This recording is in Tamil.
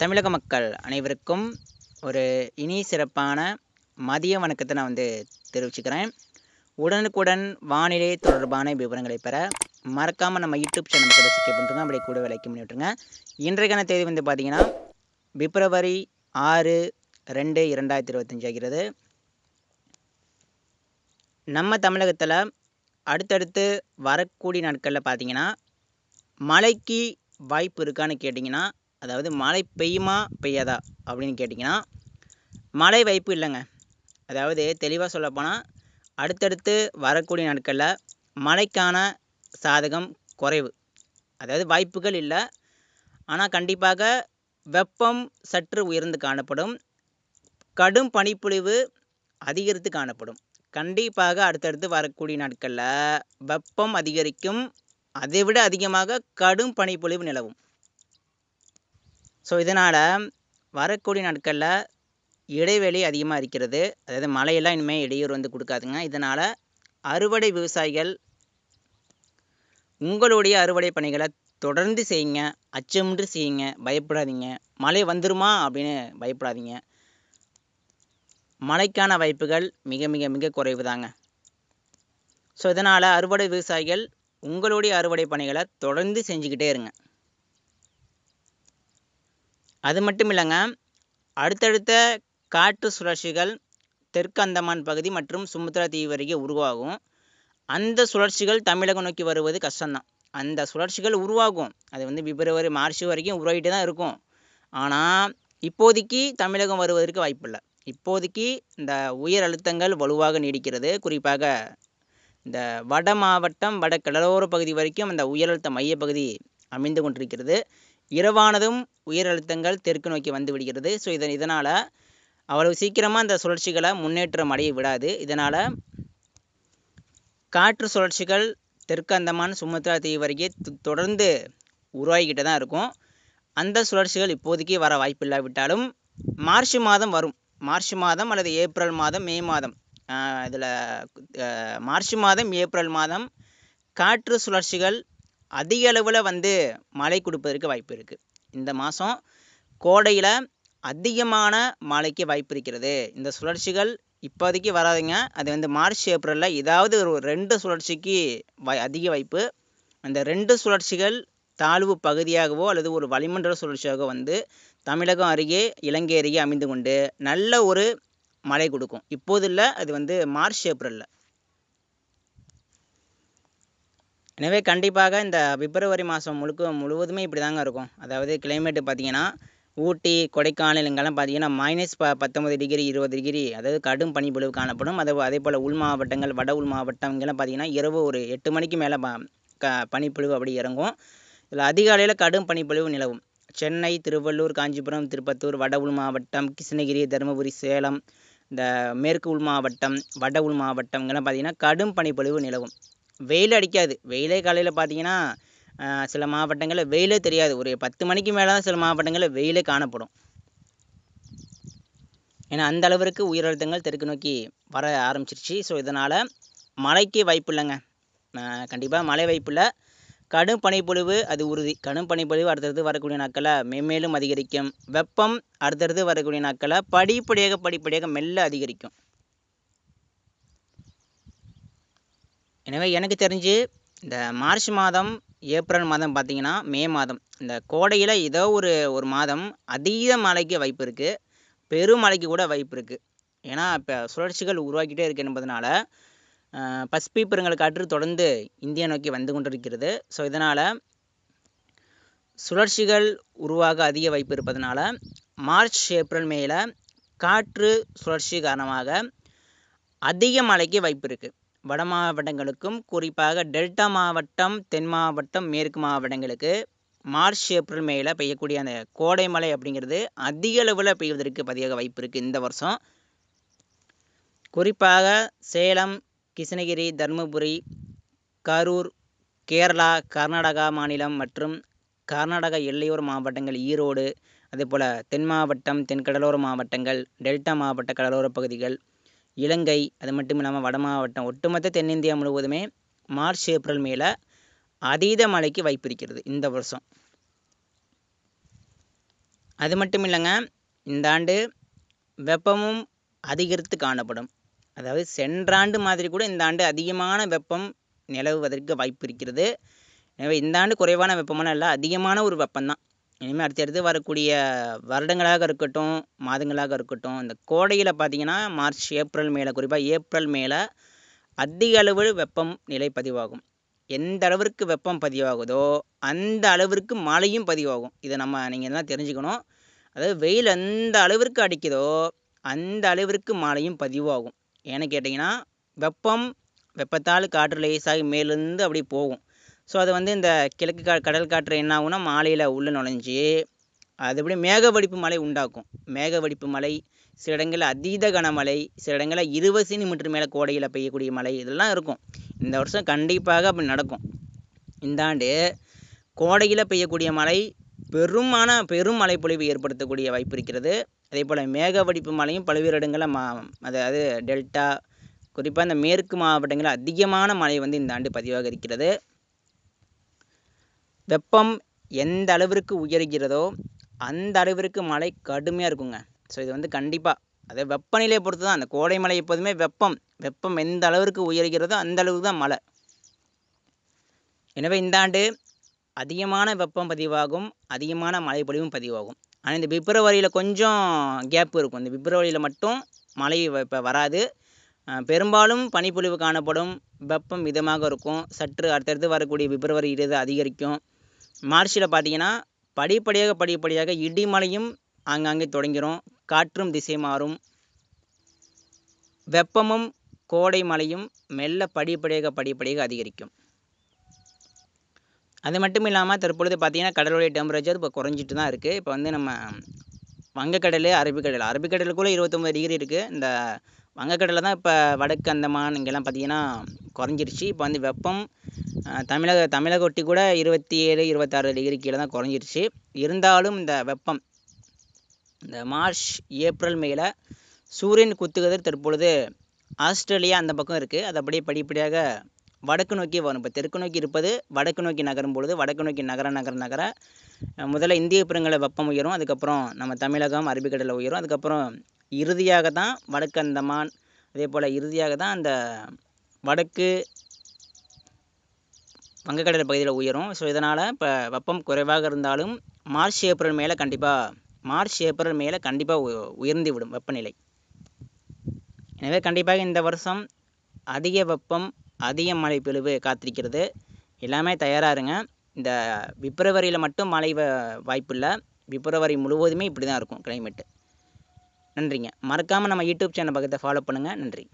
தமிழக மக்கள் அனைவருக்கும் ஒரு இனி சிறப்பான மதிய வணக்கத்தை நான் வந்து தெரிவிச்சுக்கிறேன். உடனுக்குடன் வானிலை தொடர்பான விவரங்களை பெற மறக்காமல் நம்ம யூடியூப் சேனல் சப்ஸ்கிரைப் பண்ணுறோங்க அப்படியே கூட விலைக்கு பண்ணி இன்றைக்கான தேதி வந்து பார்த்திங்கன்னா பிப்ரவரி ஆறு ரெண்டு இரண்டாயிரத்தி இருபத்தஞ்சி ஆகிறது. நம்ம தமிழகத்தில் அடுத்தடுத்து வரக்கூடிய நாட்களில் பார்த்தீங்கன்னா மழைக்கு வாய்ப்பு இருக்கான்னு கேட்டிங்கன்னா அதாவது மழை பெய்யுமா பெய்யாதா அப்படின்னு கேட்டிங்கன்னா மழை வாய்ப்பு இல்லைங்க. அதாவது தெளிவாக சொல்லப்போனால் அடுத்தடுத்து வரக்கூடிய நாட்களில் மழைக்கான சாதகம் குறைவு. அதாவது வாய்ப்புகள் இல்லை. ஆனால் கண்டிப்பாக வெப்பம் சற்று உயர்ந்து காணப்படும். கடும் பனிப்பொழிவு அதிகரித்து காணப்படும். கண்டிப்பாக அடுத்தடுத்து வரக்கூடிய நாட்களில் வெப்பம் அதிகரிக்கும். அதைவிட அதிகமாக கடும் பனிப்பொழிவு நிலவும். ஸோ இதனால் வரக்கூடிய நாட்களில் இடைவெளி அதிகமாக இருக்கிறது. அதாவது மழையெல்லாம் இனிமேல் இடையூறு வந்து கொடுக்காதுங்க. இதனால் அறுவடை விவசாயிகள் உங்களுடைய அறுவடை பணிகளை தொடர்ந்து செய்யுங்க. அச்சமின்றி செய்யுங்க. பயப்படாதீங்க. மழை வந்துருமா அப்படின்னு பயப்படாதீங்க. மழைக்கான வாய்ப்புகள் மிக மிக மிக குறைவு தாங்க ஸோ இதனால் அறுவடை விவசாயிகள் உங்களுடைய அறுவடை பணிகளை தொடர்ந்து செஞ்சுக்கிட்டே இருங்க. அது மட்டும் இல்லைங்க. அடுத்தடுத்த காற்று சுழற்சிகள் தெற்கு அந்தமான் பகுதி மற்றும் சுமுத்ரா தீவு வரைக்கும் உருவாகும். அந்த சுழற்சிகள் தமிழகம் நோக்கி வருவது கஷ்டம்தான். அந்த சுழற்சிகள் உருவாகும். அது வந்து பிப்ரவரி மார்ச் வரைக்கும் உருவாகிட்டு தான் இருக்கும். ஆனால் இப்போதைக்கு தமிழகம் வருவதற்கு வாய்ப்பில்லை. இப்போதைக்கு இந்த உயர் அழுத்தங்கள் வலுவாக நீடிக்கிறது. குறிப்பாக இந்த வட மாவட்டம் வட கடலோர பகுதி வரைக்கும் அந்த உயரழுத்த மையப்பகுதி அமைந்து கொண்டிருக்கிறது. இரவானதும் உயர் அழுத்தங்கள் தெற்கு நோக்கி வந்து விடுகிறது ஸோ இதன் இதனால் அவ்வளவு சீக்கிரமாக அந்த சுழற்சிகளை முன்னேற்றம் அடைய விடாது. இதனால் காற்று சுழற்சிகள் தெற்கு அந்தமான் சுமத்ரா தீவு வரைக்கும் தொடர்ந்து உருவாகிக்கிட்டு தான் இருக்கும். அந்த சுழற்சிகள் இப்போதைக்கு வர வாய்ப்பில்லாவிட்டாலும் மார்ச் மாதம் வரும். மார்ச் மாதம் அல்லது ஏப்ரல் மாதம் மே மாதம். இதில் மார்ச் மாதம் ஏப்ரல் மாதம் காற்று சுழற்சிகள் அதிக அளவில் வந்து மழை கொடுப்பதற்கு வாய்ப்பு இருக்குது இந்த மாதம் கோடையில் அதிகமான மழைக்கு வாய்ப்பு இருக்கிறது. இந்த சுழற்சிகள் இப்போதைக்கு வராதுங்க. அது வந்து மார்ச் ஏப்ரலில் ஏதாவது ஒரு ரெண்டு சுழற்சிக்கு வாய் அதிக வாய்ப்பு. அந்த ரெண்டு சுழற்சிகள் தாழ்வு பகுதியாகவோ அல்லது ஒரு வளிமண்டல சுழற்சியாகவோ வந்து தமிழகம் அருகே இலங்கை அருகே அமைந்து கொண்டு நல்ல ஒரு மழை கொடுக்கும். இப்போது இல்லை அது வந்து மார்ச் ஏப்ரலில். எனவே கண்டிப்பாக இந்த பிப்ரவரி மாதம் முழுக்க முழுவதுமே இப்படி தாங்க இருக்கும். அதாவது கிளைமேட்டு பார்த்தீங்கன்னா ஊட்டி கொடைக்கானல் இங்கெல்லாம் பார்த்தீங்கன்னா மைனஸ் ப பத்தொம்பது டிகிரி இருபது டிகிரி அதாவது கடும் பனிப்பொழிவு காணப்படும். அது அதே போல் உள் மாவட்டங்கள் வட உள் மாவட்டம் இங்கெல்லாம் பார்த்தீங்கன்னா இரவு ஒரு எட்டு மணிக்கு மேலே ப க பனிப்பொழிவு அப்படி இறங்கும். இதில் அதிகாலையில் கடும் பனிப்பொழிவு நிலவும். சென்னை திருவள்ளூர் காஞ்சிபுரம் திருப்பத்தூர் வட உள் மாவட்டம் கிருஷ்ணகிரி தருமபுரி சேலம் இந்த மேற்கு உள் மாவட்டம் வட உள் மாவட்டம் இங்கெல்லாம் பார்த்தீங்கன்னா கடும் பனிப்பொழிவு நிலவும். வெயில் அடிக்காது. வெயிலே காலையில் பார்த்தீங்கன்னா சில மாவட்டங்களில் வெயிலே தெரியாது. ஒரு பத்து மணிக்கு மேலே தான் சில மாவட்டங்களில் வெயிலே காணப்படும். ஏன்னா அந்த அளவிற்கு உயரழுத்தங்கள் தெற்கு நோக்கி வர ஆரம்பிச்சிருச்சு. ஸோ இதனால் மழைக்கு வாய்ப்பு இல்லைங்க. கண்டிப்பாக மழை வாய்ப்பு இல்லை. கடும் பனிப்பொழிவு அது உறுதி. கடும் பனிப்பொழிவு அடுத்தடுத்து வரக்கூடிய நாட்களில் மென்மேலும் அதிகரிக்கும். வெப்பம் அடுத்தடுத்து வரக்கூடிய நாட்களில் படிப்படியாக படிப்படியாக மெல்ல அதிகரிக்கும். எனவே எனக்கு தெரிஞ்சு இந்த மார்ச் மாதம் ஏப்ரல் மாதம் பார்த்திங்கன்னா மே மாதம். இந்த கோடையில் ஏதோ ஒரு ஒரு மாதம் அதீத மழைக்கு வாய்ப்பு இருக்குது பெருமழைக்கு கூட வாய்ப்பு இருக்குது ஏன்னா இப்போ சுழற்சிகள் உருவாக்கிட்டே இருக்கு என்பதனால பசிபிக் பெருங்கல் காற்று தொடர்ந்து இந்தியா நோக்கி வந்து கொண்டிருக்கிறது. ஸோ இதனால் சுழற்சிகள் உருவாக அதிக வாய்ப்பு இருப்பதனால மார்ச் ஏப்ரல் மேல காற்று சுழற்சி காரணமாக அதிக மழைக்கு வாய்ப்பு இருக்குது வட மாவட்டங்களுக்கும் குறிப்பாக டெல்டா மாவட்டம் தென் மாவட்டம் மேற்கு மாவட்டங்களுக்கு மார்ச் ஏப்ரல் மேல பெய்யக்கூடிய அந்த கோடை மழை அப்படிங்கிறது அதிக அளவில் பெய்வதற்கு பதிவாக வாய்ப்பு இருக்குது இந்த வருஷம். குறிப்பாக சேலம் கிருஷ்ணகிரி தருமபுரி கரூர் கேரளா கர்நாடகா மாநிலம் மற்றும் கர்நாடகா எல்லையோர மாவட்டங்கள் ஈரோடு அதேபோல் தென் மாவட்டம் தென் கடலோர மாவட்டங்கள் டெல்டா மாவட்ட கடலோர பகுதிகள் இலங்கை அது மட்டும் இல்லாமல் வட மாவட்டம் ஒட்டுமொத்த தென்னிந்தியா முழுவதுமே மார்ச் ஏப்ரல் மேலே அதீத மழைக்கு வாய்ப்பிருக்கிறது இந்த வருஷம். அது மட்டும் இல்லைங்க இந்த ஆண்டு வெப்பமும் அதிகரித்து காணப்படும். அதாவது சென்ற ஆண்டு மாதிரி கூட இந்த ஆண்டு அதிகமான வெப்பம் நிலவுவதற்கு வாய்ப்பு இருக்கிறது. எனவே இந்த ஆண்டு குறைவான வெப்பமான இல்லை அதிகமான ஒரு வெப்பம்தான். இனிமேல் அடுத்தடுத்து வரக்கூடிய வருடங்களாக இருக்கட்டும் மாதங்களாக இருக்கட்டும் இந்த கோடையில் பார்த்தீங்கன்னா மார்ச் ஏப்ரல் மேலே குறிப்பாக ஏப்ரல் மேலே அதிக அளவு வெப்பம் நிலை பதிவாகும். எந்த அளவிற்கு வெப்பம் பதிவாகுதோ அந்த அளவிற்கு மழையும் பதிவாகும். இதை நம்ம நீங்கள் தான் தெரிஞ்சுக்கணும். அதாவது வெயில் எந்த அளவிற்கு அடிக்குதோ அந்த அளவிற்கு மழையும் பதிவாகும். ஏன்னு கேட்டிங்கன்னா வெப்பம் வெப்பத்தால் காற்று லேசாகி மேலேருந்து அப்படி போகும். ஸோ அது வந்து இந்த கிழக்கு கா கடல் காற்று என்ன ஆகும்னா மாலையில் உள்ளே நுழைஞ்சி அது எப்படி மேகவடிப்பு மழை உண்டாக்கும். மேகவடிப்பு மழை சில இடங்களில் அதீத கனமழை சில இடங்களில் இருபது சென்டிமீட்டர் மேலே கோடையில் பெய்யக்கூடிய மழை இதெல்லாம் இருக்கும். இந்த வருஷம் கண்டிப்பாக அப்படி நடக்கும். இந்த ஆண்டு கோடையில் பெய்யக்கூடிய மழை பெருமான பெரும் மழைப்பொழிவு ஏற்படுத்தக்கூடிய வாய்ப்பு இருக்கிறது. அதே போல் மேகவடிப்பு மழையும் பல்வேறு இடங்களில் மா அதாவது டெல்டா குறிப்பாக இந்த மேற்கு மாவட்டங்களில் அதிகமான மழை வந்து இந்த ஆண்டு பதிவாக இருக்கிறது. வெப்பம் எந்த அளவிற்கு உயர்கிறதோ அந்த அளவிற்கு மழை கடுமையாக இருக்குங்க. ஸோ இது வந்து கண்டிப்பாக அதே வெப்பநிலையை பொறுத்து தான் அந்த கோடை மழை எப்போதுமே வெப்பம். வெப்பம் எந்த அளவிற்கு உயர்கிறதோ அந்த அளவுக்கு தான் மழை. எனவே இந்த ஆண்டு அதிகமான வெப்பம் பதிவாகும். அதிகமான மழைப்பொழிவும் பதிவாகும். ஆனால் இந்த பிப்ரவரியில் கொஞ்சம் கேப் இருக்கும். இந்த பிப்ரவரியில் மட்டும் மழை இப்போ வராது. பெரும்பாலும் பனிப்பொழிவு காணப்படும். வெப்பம் மிதமாக இருக்கும். சற்று அடுத்தடுத்து வரக்கூடிய பிப்ரவரி இருபது அதிகரிக்கும். மார்ச்சில் பார்த்தீங்கன்னா படிப்படியாக படிப்படியாக இடிமலையும் ஆங்காங்கே தொடங்கிரும். காற்றும் திசை மாறும். வெப்பமும் கோடை மழையும் மெல்ல படிப்படியாக படிப்படியாக அதிகரிக்கும். அது மட்டும் இல்லாமல் தற்பொழுது பார்த்தீங்கன்னா கடலுடைய டெம்பரேச்சர் இப்போ குறைஞ்சிட்டு தான் இருக்குது இப்போ வந்து நம்ம வங்கக்கடல் அரபிக்கடல். அரபிக்கடலுக்குள்ளே இருபத்தொம்பது டிகிரி இருக்குது இந்த வங்கக்கடலில் தான் இப்போ வடக்கு அந்தமான் இங்கெல்லாம் பார்த்தீங்கன்னா குறைஞ்சிருச்சு. இப்போ வந்து வெப்பம் தமிழக தமிழக ஒட்டி கூட இருபத்தி ஏழு இருபத்தாறு டிகிரி கீழே தான் குறைஞ்சிருச்சு. இருந்தாலும் இந்த வெப்பம் இந்த மார்ச் ஏப்ரல் மேல சூரியன் குத்துகதிர் தற்பொழுது ஆஸ்திரேலியா அந்த பக்கம் இருக்குது அது அப்படியே படிப்படியாக வடக்கு நோக்கி வரும். இப்போ தெற்கு நோக்கி இருப்பது வடக்கு நோக்கி நகரும் பொழுது வடக்கு நோக்கி நகர நகர நகர முதல்ல இந்திய பெருங்கல வெப்பம் உயரும். அதுக்கப்புறம் நம்ம தமிழகம் அரபிக்கடலில் உயரும். அதுக்கப்புறம் இறுதியாக தான் வடக்கு அந்தமான் அதே போல் இறுதியாக தான் அந்த வடக்கு வங்கக்கடல் பகுதியில் உயரும். ஸோ இதனால் இப்போ வெப்பம் குறைவாக இருந்தாலும் மார்ச் ஏப்ரல் மேலே கண்டிப்பாக மார்ச் ஏப்ரல் மேலே கண்டிப்பாக உயர்ந்து விடும் வெப்பநிலை. எனவே கண்டிப்பாக இந்த வருஷம் அதிக வெப்பம் அதிக மழை பொழிவு காத்திருக்கிறது. எல்லாமே தயாராக இருங்க. இந்த பிப்ரவரியில் மட்டும் மழை வாய்ப்பு இல்லை பிப்ரவரி முழுவதுமே இப்படி தான் இருக்கும் கிளைமேட்டு நன்றிங்க. மறக்காமல் நம்ம யூடியூப் சேனல் பக்கத்தை ஃபாலோ பண்ணுங்கள் நன்றி.